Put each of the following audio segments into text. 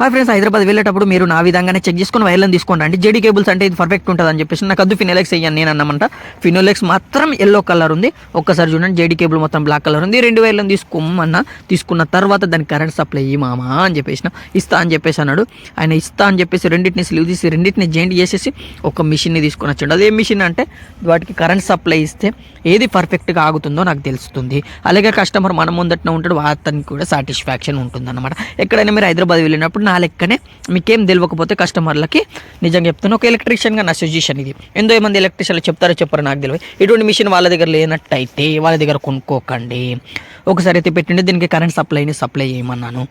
Hi friends Hyderabad వెళ్ళేటప్పుడు మీరు నా విధంగానే చెక్ చేసుకుని వైర్లను తీసుకోండి. అంటే జెడీ కేబుల్స్ అంటే ఇది పర్ఫెక్ట్ ఉంటుంది అని చెప్పేసి నాకు అద్దు ఫినోలెక్స్ అయ్యాను నేను అన్నమాట. ఫినోలెక్స్ మాత్రం ఎల్లో కలర్ ఉంది. ఒక్కసారి చూడండి జెడీ కేబుల్ మొత్తం బ్లాక్ కలర్ ఉంది. రెండు వైర్లను తీసుకోమన్నా తీసుకున్న తర్వాత దానికి కరెంట్ సప్లై ఇయ్యి మామా అని చెప్పేసిన ఇస్తా అని చెప్పేసి అన్నాడు. ఆయన ఇస్తా అని చెప్పేసి రెండింటిని స్లీవ్ తీసి రెండింటిని జాయింట్ చేసేసి ఒక మిషన్ని తీసుకొని వచ్చాడు. అదే మిషన్ అంటే వాటికి కరెంట్ సప్లై ఇస్తే ఏది పర్ఫెక్ట్గా ఆగుతుందో నాకు తెలుస్తుంది. అలాగే కస్టమర్ మన ముందటనే ఉంటాడు అతనికి కూడా సాటిస్ఫాక్షన్ ఉంటుంది అనమాట ఎక్కడైనా మీరు హైదరాబాద్ వెళ్ళినప్పుడు నా లెక్కనే మీకేం తెలియకపోతే కస్టమర్లకి నిజంగా చెప్తున్నా. ఒక ఎలక్ట్రీషియన్గా నా సజెషన్ ఇది. ఎంతో మంది ఎలక్ట్రీషియన్లు చెప్తారో చెప్పారో నాకు తెలియదు. ఇటువంటి మిషన్ వాళ్ళ దగ్గర లేనట్టయితే వాళ్ళ దగ్గర కొనుక్కోకండి. ఒకసారి అయితే పెట్టండి దీనికి కరెంట్ సప్లైని సప్లై చేయమన్నాను.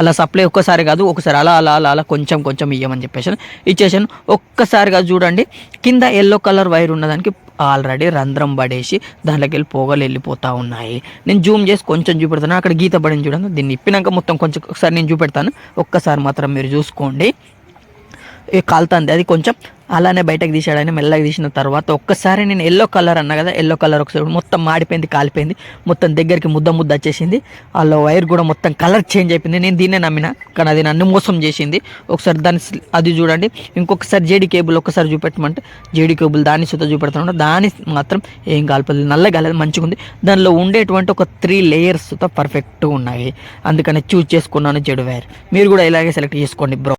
అలా సప్లై ఒక్కసారి కాదు ఒకసారి అలా అలా అలా అలా కొంచెం కొంచెం ఇవ్వమని చెప్పేసాను ఇచ్చేసాను ఒక్కసారిగా చూడండి. కింద ఎల్లో కలర్ వైర్ ఉన్నదానికి ఆల్రెడీ రంధ్రం పడేసి దాంట్లోకి వెళ్ళి పొగలు వెళ్ళిపోతూ ఉన్నాయి. నేను జూమ్ చేసి కొంచెం చూపెడతాను. అక్కడ గీత పడింది చూడండి. దీన్ని ఇప్పినాక మొత్తం కొంచెం ఒకసారి నేను చూపెడతాను. ఒక్కసారి మాత్రం మీరు చూసుకోండి. కాలుతుంది. అది కొంచెం అలానే బయటకు తీసాడని మెల్లగా తీసిన తర్వాత ఒక్కసారి నేను ఎల్లో కలర్ అన్నా కదా ఎల్లో కలర్ ఒకసారి మొత్తం మాడిపోయింది కాలిపోయింది. మొత్తం దగ్గరికి ముద్ద ముద్ద వచ్చేసింది. వాళ్ళ వైర్ కూడా మొత్తం కలర్ చేంజ్ అయిపోయింది. నేను దీన్నే నమ్మిన కానీ అది నన్ను మోసం చేసింది. ఒకసారి దాని అది చూడండి. ఇంకొకసారి జేడీ కేబుల్ ఒకసారి చూపెట్టమంటే జేడీ కేబుల్ దాన్ని సుత చూపెడుతున్నాడు. దాని మాత్రం ఏం కాలిపోలేదు. నల్ల కాలేదు మంచిగా ఉంది. దానిలో ఉండేటువంటి ఒక త్రీ లేయర్స్ పర్ఫెక్ట్గా ఉన్నాయి. అందుకని చూస్ చేసుకున్నాను జెడ్ వైర్. మీరు కూడా ఇలాగే సెలెక్ట్ చేసుకోండి బ్రో